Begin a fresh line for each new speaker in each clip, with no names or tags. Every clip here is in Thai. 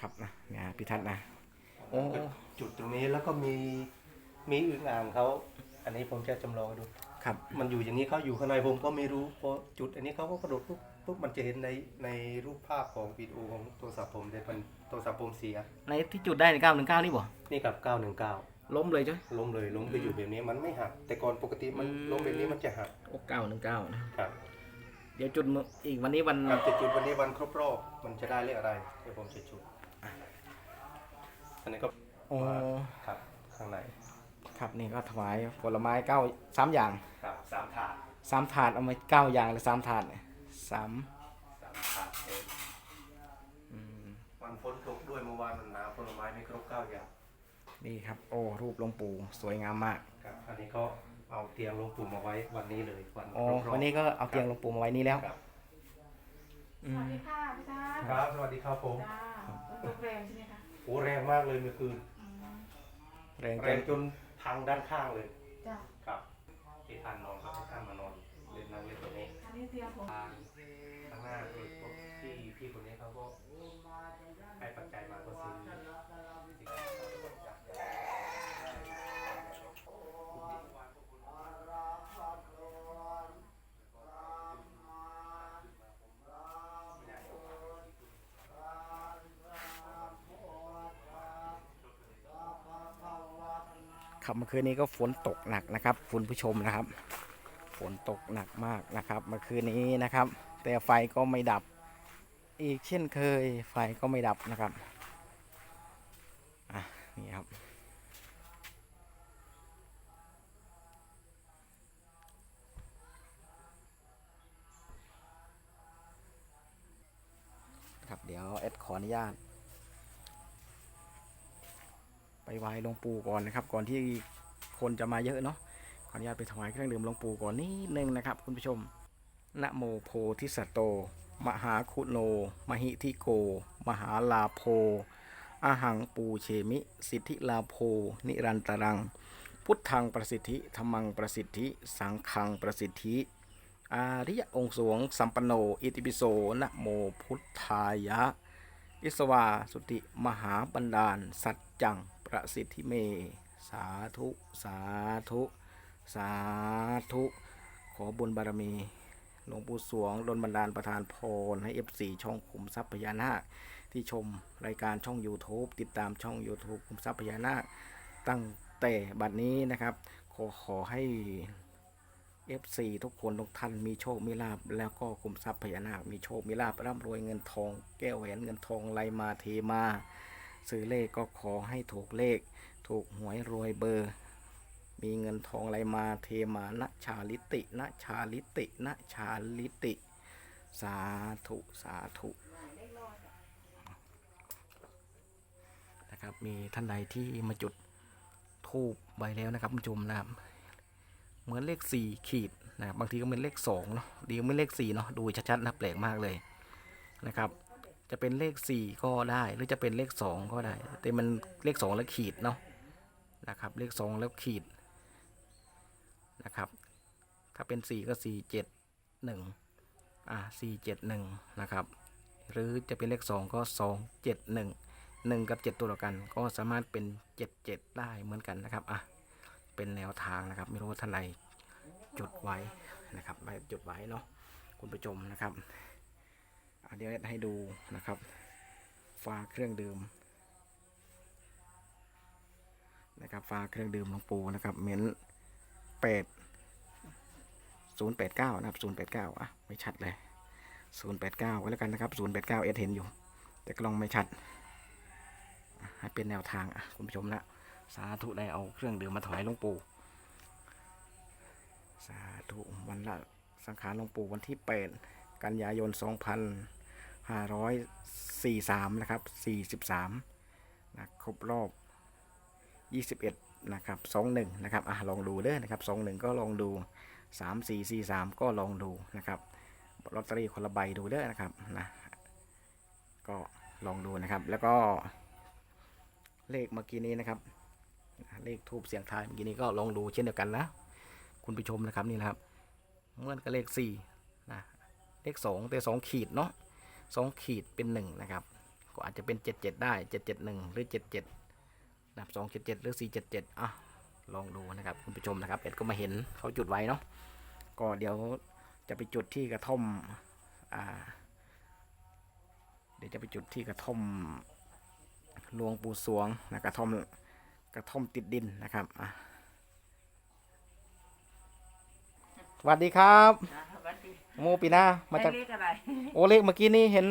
ครับนะเนี่ยพี่ทัศน์นะโอ้
จุดตรงนี้แล้วก็มีมีอึ่งอ่างเขาอันนี้ผมจะจำลองให้ดู
ครับ
มันอยู่อย่างนี้เขาอยู่ข้างในผมก็ไม่รู้พอจุดอันนี้เขาก็กระโดดปุ๊บปุ๊บมันจะเห็นในในรูปภาพของวิดีโอของโทรศัพท์ผมแต่มันโทรศัพท์ผมเสีย
ในที่จุดได้เก้าหนึ่งเก้านี่บ่
นี่กับ 919
ล้มเลยใช่ไหม
ล้มเลยล้มไปอยู่แบบนี้มันไม่หัก แต่ก่อนปกติมัน
อืม
ล้มแบบนี้มันจะหัก
โอ้เก้าหนึ่งเก้านะ
ครับ
เดี๋ยวจุดมื้ออีกวันนี้วัน
ครับจะจุดวันนี้วันครบรอบมันจะได้เลขอะไรเดี๋ยวผมจะจุด อันนี้ก็
โอ้
ครับข้างใน
ครับนี่ก็ถวายผลไม้เก้าสามอย่าง
ครับสามถาด
สามถาดเอามาเก้าอย่างหรือสามถาดเนี่ยสาม
สามถาดเอง
อืม
วันฝนตกด้วยเมื่อวานมันหนาวผลไม้ไม่ครบเก้าอย่าง
นี่ครับ โอ้รูปหลวงปู่สวยงามมาก
ครับอันนี้ก็เอาเตียงหลวงปู่มาไว้วันนี้เลยวัน
อ๋อ
ครบรอบ
วันนี้ก็เอาเตียงหลวงปู่มาไว้นี่แล้ว
ครับ
อื
สวั
ม
สดีค่ะพี่ชาติ
ครับสวัสดีครับผม
จ้าเป็นโรงแรมใช่ไหมคะ
โอ้แรงมากเลยเมื่อคืน
อืม
แรง
แร
จั
ง
ง
จนพังด้านข้างเลย
จ้า
ครับที่ท่านนอนก็ให้ท่านมานอนเล่นนั่งเล่นตัวนี้
อันนี้เตียงผม
ทางข้างหน้าคือพวกพี่พี่คนนี้เขาก็ให้ปัจจัยมาก็ซื้อ
ครับ เมื่อคืนนี้ก็ฝนตกหนักนะครับ คุณผู้ชมนะครับ ฝนตกหนักมากนะครับ เมื่อคืนนี้นะครับ แต่ไฟก็ไม่ดับ อีกเช่นเคยไฟก็ไม่ดับนะครับอะนี่ครับครับเดี๋ยวเอ็ดขออนุญาต ไปไหว้หลวงปู่ก่อนนะครับ ก่อนที่คนจะมาเยอะเนาะขออนุญาตไปถวายเครื่องดื่มหลวงปู่ก่อนนิดนึงนะครับ คุณผู้ชมนะโมโพธิสัตโต มหาคุโน มหิทิโก มหาลาโพอหังปูเชมิ สิทธิลาโพ นิรันตรัง พุทธังประสิทธิธรรมังประสิทธิ สังฆังประสิทธิ อาริยองค์สวง สัมปันโน อิติปิโสนะโมพุทธายะ อิสวาสุติมหาบันดาล สัจจัง ระสิทธิเม สาธุ สาธุ สาธุ ขอบุญบารมี หลวงปู่สวงดลบันดาลประทานพรให้ FC ช่องขุมทรัพย์พญานาค ที่ชมรายการช่อง YouTube ติดตามช่อง YouTube ขุมทรัพย์พญานาค ตั้งแต่บัดนี้นะครับ ขอขอให้ F4 ทุกคนทุกท่านมีโชค มีลาบแล้วก็คุมทรัพย์พญานาค มีโชค มีลาบร่ำรวยเงินทอง แก้วแหวนเงินทองไหลมาเทมา ซื้อเลขก็ขอให้ถูกเลข ถูกหวยรวยเบอร์ มีเงินทองไหลมาเทมาณชาลิติณชาลิติณชาลิติ สาธุสาธุนะครับมีท่านใดที่มาจุดทูบใบแล้วนะครับคุณผู้ชมนะครับเหมือนเลขสี่ขีดนะครับบางทีก็เป็นเลขสองเนาะดีก็ไม่เลขสี่เนาะดูชัดๆนะแปลกมากเลยนะครับ จะเป็นเลขสี่ก็ได้ หรือจะเป็นเลขสองก็ได้ แต่มันเลขสองแล้วขีดเนาะนะครับ เลขสองแล้วขีดนะครับ ถ้าเป็นสี่ก็สี่เจ็ดหนึ่งอ่าสี่เจ็ดหนึ่งนะครับ หรือจะเป็นเลขสองก็สองเจ็ดหนึ่งหนึ่งกับเจ็ดตัวเดียวกัน ก็สามารถเป็นเจ็ดเจ็ดได้เหมือนกันนะครับ อะ เป็นแนวทางนะครับ ไม่รู้ว่าท่านใดจุดไว้นะครับไว้จุดไว้เนาะคุณผู้ชมนะครับ เดี๋ยวให้ดูนะครับฝาเครื่องดื่มนะครับฝาเครื่องดื่มหลวงปู่นะครับเหม็นแปดศูนย์แปดเก้านะครับศูนย์แปดเก้าอะไม่ชัดเลยศูนย์แปดเก้าก็แล้วกันนะครับศูนย์แปดเก้าเอเห็นอยู่ แต่กล้องไม่ชัด ให้เป็นแนวทางอะคุณผู้ชมนะสาธุได้เอาเครื่องดื่มมาถวายหลวงปู่สาธุวันละสังขารหลวงปู่วันที่8กันยายน2543นะครับ 43 นะครบรอบ 21 นะครับ 21 นะครับ อะลองดูเด้อนะครับ 21 ก็ลองดู 3443 ก็ลองดูนะครับลอตเตอรี่คนละใบดูเด้อนะครับนะก็ลองดูนะครับ แล้วก็เลขเมื่อกี้นี้นะครับ เลขทูบเสียงทายเมื่อกี้นี้ก็ลองดูเช่นเดียวกันนะคุณผู้ชมนะครับนี่นะครับเมื่อนกับเลขสี่นะเลขสองแต่สองขีดเนาะ สองขีดเป็นหนึ่งนะครับ ก็อาจจะเป็นเจ็ดเจ็ดได้เจ็ดเจ็ดหนึ่งหรือเจ็ดเจ็ดนะครับสองเจ็ดเจ็ดหรือสี่เจ็ดเจ็ดอะลองดูนะครับคุณผู้ชมนะครับเอ็ดก็มาเห็นเขาจุดไว้เนาะก็เดี๋ยวจะไปจุดที่กระท่อมอ่าเดี๋ยวจะไปจุดที่กระท่อมหลวงปู่สวงนะกระท่อมกระท่อมติดดินนะครับอะสวัสดีครับ
วัสดี
โมปีหนามาจาก
ได้เลขอะไร
โอเลขเมื่อกี้นี้เห็น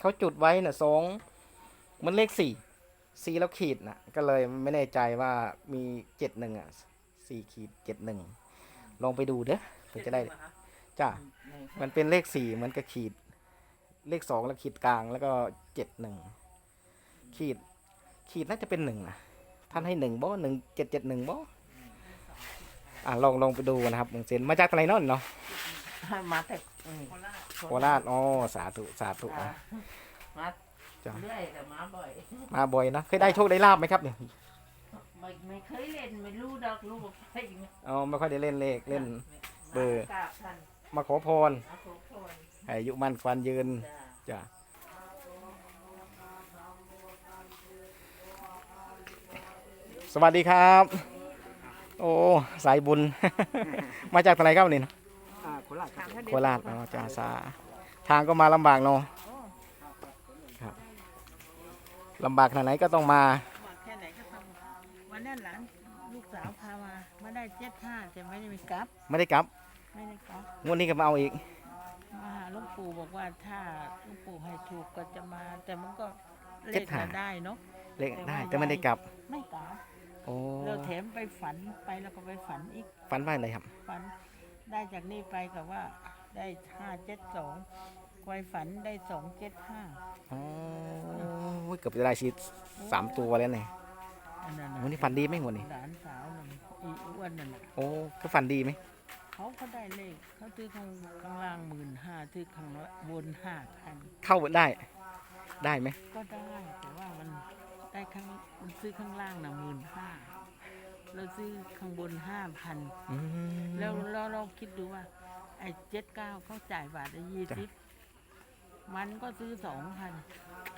เขาจุดไว้น่ะสองมันเลขสี่สี่แล้วขีดนะก็เลยไม่แน่ใจว่ามีเจ็ดหนึ่งอะสี่ขีดเจ็ดหนึ่งลองไปดูเด้อเพื่อจะได้จ้ามันเป็นเลขสี่มันก็ขีด เลขสองแล้วขีดกลางแล้วก็เจ็ดหนึ่งขีด ขีดน่าจะเป็นหนึ่งนะท่านให้หนึ่งบ่หนึ่งเจ็ดเจ็ดหนึ่งบ่อะลองลองไปดูนะครับมงเซนมาจากไหนเนาะเนาะ
มาแต่อืม
โคราชอ๋อสาธุสาธุ
จ้ะ
อะ
มา
จ้ะ
เรื่อยแต่มาบ่อย
มาบ่อยนะเคยได้โชคได้ลาบไหมครับเนี่ย
ไม่ไม่เคยเล่นไม่รู้ดอกลูกใช่ยังไง
อ๋อไม่ค่อยได้เล่นเลขเล่น เบอร์
กราบท่าน
มาขอพร
มาขอพร
ให้อายุมั่นควันยืน
จ้ะ
จ้ะสวัสดีครับ โอ้สายบุญ มาจากไหนครับนี่นะ
โคราชครับ
โคราชอ๋อจ้าสาทางก็มาลำบากเนาะครับลำบากขนาดไหนก็ต้องมา
บอกแค่ไหนก็ทำวันนั้นหลานลูกสาวพามามาได้เจ็ดห้าแต่ไม่ได้มีกลับ
ไม่ได้กลับ
ไม่ได้กลับ
งวดนี้ก็มาเอาอีก
มาหาหลูกปู่บอกว่าถ้าหลูกปู่ให้ถูกก็จะมา แต่มันก็เล
เจ็ด
ข
ห้า
มาได้เนาะ
เลขได้แต่ไม่ได้กลับ
ไม่กลับ
โอ้
เราแถมไปฝันไปแล้วก็ไปฝันอีก
ฟันบ้านเลยครับ
ฝัน ได้จากนี่ไปกับว่าได้ห้าเจ็ดสองไวฝันได้สองเจ็ดห้า
อ๋อเกือบจะได้ชีสสามตัวแล้วเนี่ย
อันนั้น
วันนี้ฟันดีไหมงวดนี้
หลานสาวนั่นอีอ้วนนั่นน่ะ
โอ้ก็ฟันดีไหม
เขาก็ได้เลขเขาซื้อข้างข้างล่างหมื่นห้าซื้อข้างบนห้าพัน
เข้าได้ ได้ไหม
ก็ได้แต่ว่ามันได้ข้างมันซื้อข้างล่างนะหมื่นห้า เราซื้อข้างบนห้าพัน
อืม
แล้วเราเราคิดดูว่า ไอ้เจ็ดเก้าเขาจ่ายบาทละยี่
จ้ะ
สิบมันก็ซื้อสองพัน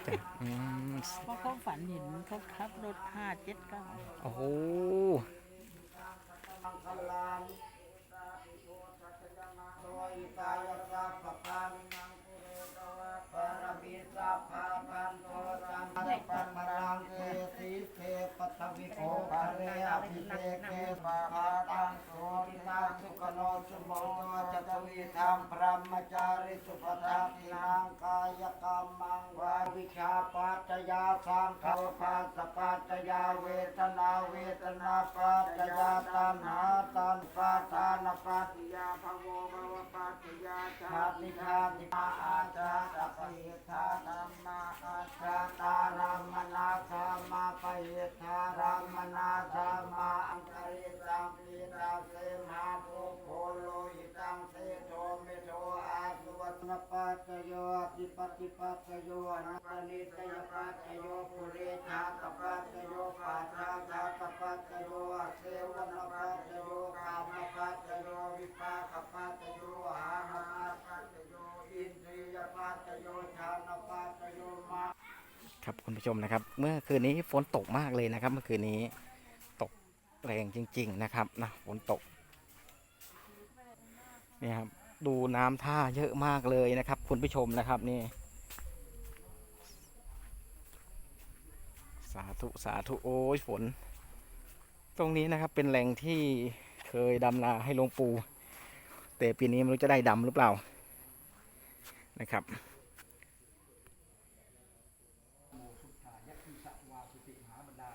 จ้ะอืม
เพราะเขาฝันเห็นเขาขับรถห้าเจ็ดเก้า
โอ้โห
พร ตวิโกะมจาริสุปทักขินังกายกรรมังวาวิชาปัจจยาสังขารปัสสะปัจจยาเวทนาเวทนาปัจจยาตัณหาตัณปาทานปัจจยาภวภวปัจจยาชาติชาติมาอาจาตปิทาธรรมาอาจาตารามนาธรรมาปิทารามาธาอังคาริตังปีตาเสมาโพโพโลหิตังเสโทาปัจจโยอธิปติปัจจโยอนัตนิตยปัจจโยปุเรชาตปัจจโยปัจจาชาตปัจจโยอเสวนปัจจโยกามปัจจโยวิปากปัจจโยอาหารปัจจโยอินทรียปัจจโยชานะปัจจโยมา
ครับคุณผู้ชมนะครับ เมื่อคืนนี้ฝนตกมากเลยนะครับ เมื่อคืนนี้ตกแรงจริง ๆนะครับนะฝนตกนี่ครับดูน้ำท่าเยอะมากเลยนะครับ คุณผู้ชมนะครับนี่ สาธุสาธุโอ้ยฝน ตรงนี้นะครับเป็นแหล่งที่เคยดำนาให้หลวงปู่แต่ปีนี้ไม่รู้จะได้ดำหรือเปล่านะครับ สิ่
หาบันดา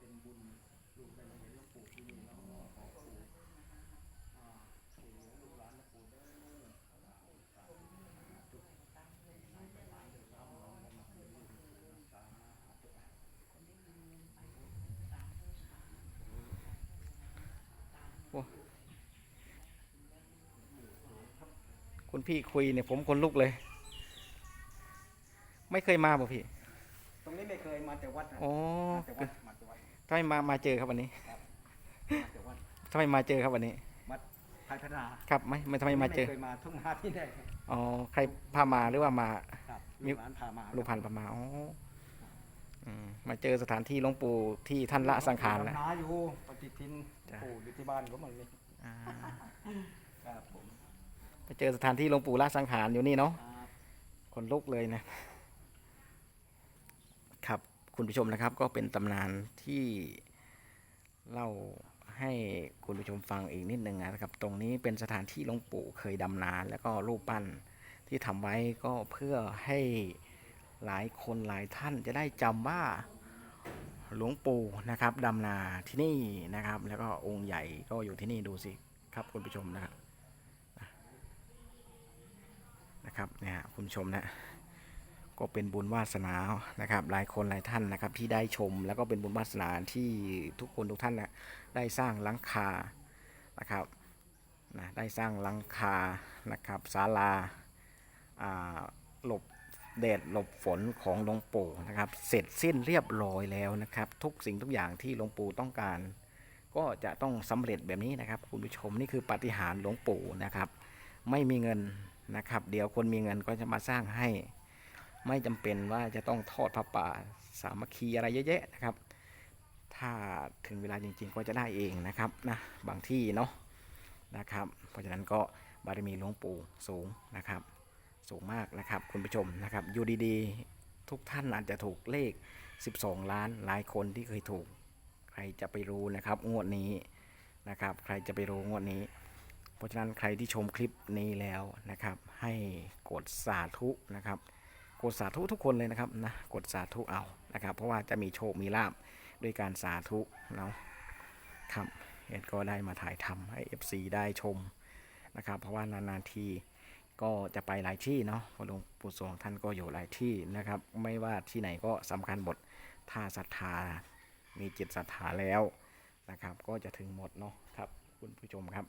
ป็นบุญลูกได้มาเห็นหลวงปู่ที่นี่แล้วขอปู่ถือลูกหลานหลวงปู่ได้
คุณพี่คุยเนี่ยผมคนลุกเลย ไม่เคยมาบ่พี่
ตรงนี้ไม่เคยมาแต่วัด
อ๋อ
แต่วัดมาแต่วัด
ทำไมมามาเจอครับวันนี้
มาแต่วัด
ทำไมมาเจอครับวันนี้
วัดพัฒนา
ครับไม่ไม่ทำไมมาเจอ
เคยมาทุ่งนาที่ได้ครับ
อ๋อใครพามาหรือว่ามา
ครับ
มี
ลูกหลานพามา
ลูกพันธุ์พามาอ๋ออืมมาเจอสถานที่หลวงปู่ที่ท่านละสังขารแล้ว
นาอยู่ปฏิทิน
จ้ะ
ปู่อยู่ที่บ้านก็มันเลย
อ่า
ครับผม
ไปเจอสถานที่หลวงปู่ละสังขารอยู่นี่เนาะ
ครับ
คนลุกเลยนะ คุณผู้ชมนะครับ ก็เป็นตำนานที่เล่าให้คุณผู้ชมฟังอีกนิดหนึ่งนะครับ ตรงนี้เป็นสถานที่หลวงปู่เคยดำนาแล้วก็รูปปั้นที่ทำไว้ก็เพื่อให้หลายคนหลายท่านจะได้จำว่าหลวงปู่นะครับดำนาที่นี่นะครับ แล้วก็องค์ใหญ่ก็อยู่ที่นี่ดูสิครับคุณผู้ชมนะครับนะครับเนี่ยคุณผู้ชมนะ ก็เป็นบุญวาสนานะครับ หลายคนหลายท่านนะครับที่ได้ชม แล้วก็เป็นบุญวาสนาที่ทุกคนทุกท่านนะได้สร้างหลังคานะครับนะได้สร้างหลังคานะครับศาลาหลบแดดหลบฝนของหลวงปู่นะครับ เสร็จสิ้นเรียบร้อยแล้วนะครับ ทุกสิ่งทุกอย่างที่หลวงปู่ต้องการ ก็จะต้องสำเร็จแบบนี้นะครับ คุณผู้ชมนี่คือปาฏิหาริย์หลวงปู่นะครับ ไม่มีเงินนะครับ เดี๋ยวคนมีเงินก็จะมาสร้างให้ ไม่จำเป็นว่าจะต้องทอดพระป่าสามัคคีอะไรเยอะแยะนะครับ ถ้าถึงเวลาจริงๆก็จะได้เองนะครับนะบางที่เนาะนะครับ เพราะฉะนั้นก็บารมีหลวงปู่สูงนะครับ สูงมากนะครับคุณผู้ชมนะครับอยู่ดีๆทุกท่านอาจจะถูกเลข 12 ล้านหลายคนที่เคยถูก ใครจะไปรู้นะครับงวดนี้นะครับ ใครจะไปรู้งวดนี้เพราะฉะนั้นใครที่ชมคลิปนี้แล้วนะครับ ให้กดสาธุนะครับ กดสาธุทุกคนเลยนะครับนะกดสาธุเอานะครับ เพราะว่าจะมีโชคมีลาบด้วยการสาธุเนาะครับเอ็ดก็ได้มาถ่ายทำให้ FC ได้ชมนะครับ เพราะว่านานๆทีก็จะไปหลายที่เนาะพระหลวงปู่สวงท่านก็อยู่หลายที่นะครับ ไม่ว่าที่ไหนก็สำคัญหมดถ้าศรัทธามีจิตศรัทธาแล้วนะครับ ก็จะถึงหมดเนาะครับคุณผู้ชมครับ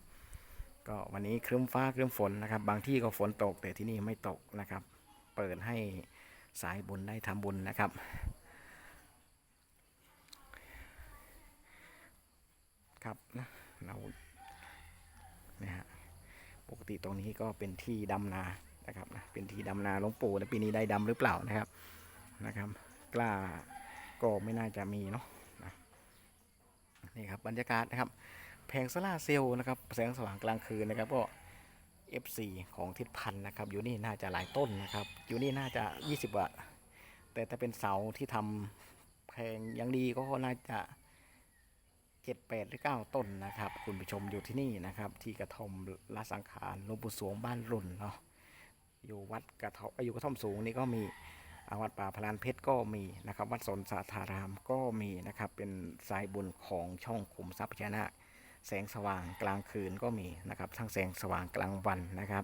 ก็วันนี้ครึ้มฟ้าครึ้มฝนนะครับ บางที่ก็ฝนตกแต่ที่นี่ไม่ตกนะครับ เปิดให้สายบุญได้ทำบุญนะครับ ครับนะเราเนี่ยฮะปกติตรงนี้ก็เป็นที่ดำนานะครับนะเป็นที่ดำนาหลวงปู่นะปีนี้ได้ดำหรือเปล่านะครับนะครับ กล้าก็ไม่น่าจะมีเนาะนะนี่ครับบรรยากาศนะครับ แผงโซล่าเซลล์นะครับ แสงสว่างกลางคืนนะครับก็ F4 ของทิศพันธ์นะครับ อยู่นี่น่าจะหลายต้นนะครับ อยู่นี่น่าจะ 20วัตต์แต่ถ้าเป็นเสาที่ทำแพงยังดีก็น่าจะ7 8หรือ9ต้นนะครับ คุณผู้ชมอยู่ที่นี่นะครับ ที่กระท่อมละสังขารหลวงปู่สวงบ้านรุ่นเนาะอยู่วัดกระท่อมอยู่กระท่อมสูงนี่ก็มีอาวัดป่าพลานเพชรก็มีนะครับ วัดสนสาธารามก็มีนะครับ เป็นสายบุญของช่องขุมทรัพย์พญานาค แสงสว่างกลางคืนก็มีนะครับ ทั้งแสงสว่างกลางวันนะครับ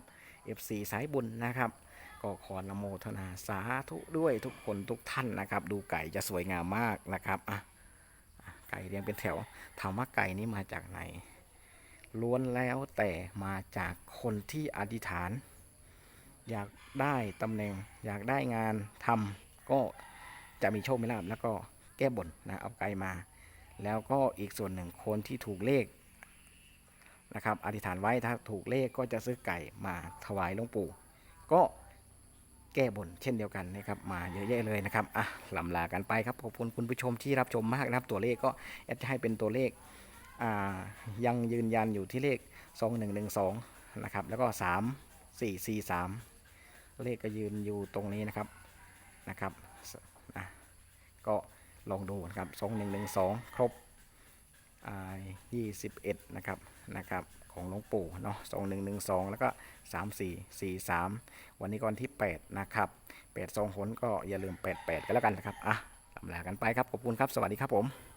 FC สายบุญนะครับ ก็ขอนโมทนาสาธุด้วยทุกคนทุกท่านนะครับ ดูไก่จะสวยงามมากนะครับอะไก่เรียงเป็นแถวถามว่าไก่นี้มาจากไหน ล้วนแล้วแต่มาจากคนที่อธิษฐาน อยากได้ตำแหน่ง อยากได้งานทำก็จะมีโชคมีลาภแล้วก็แก้บนนะเอาไก่มา แล้วก็อีกส่วนหนึ่งคนที่ถูกเลข นะครับอธิษฐานไว้ถ้าถูกเลขก็จะซื้อไก่มาถวายหลวงปู่ ก็แก้บนเช่นเดียวกันนะครับมาเยอะแยะเลยนะครับอะลำลากันไปครับขอบคุณคุณผู้ชมที่รับชมมากนะครับตัวเลขก็แอดจะให้เป็นตัวเลขอ่ายังยืนยันอยู่ที่เลข 2112นะครับแล้วก็ 3443 เลขก็ยืนอยู่ตรงนี้นะครับนะครับอะก็ลองดูนะครับ2112 ครบอ่า21นะครับ นะครับของหลวงปู่เนาะสองหนึ่งหนึ่งสองแล้วก็สามสี่สี่สามวันนี้ก่อนที่แปดนะครับแปดสองหนก็อย่าลืมแปดแปดกันแล้วกันนะครับอะทำลากันไปครับขอบคุณครับสวัสดีครับผม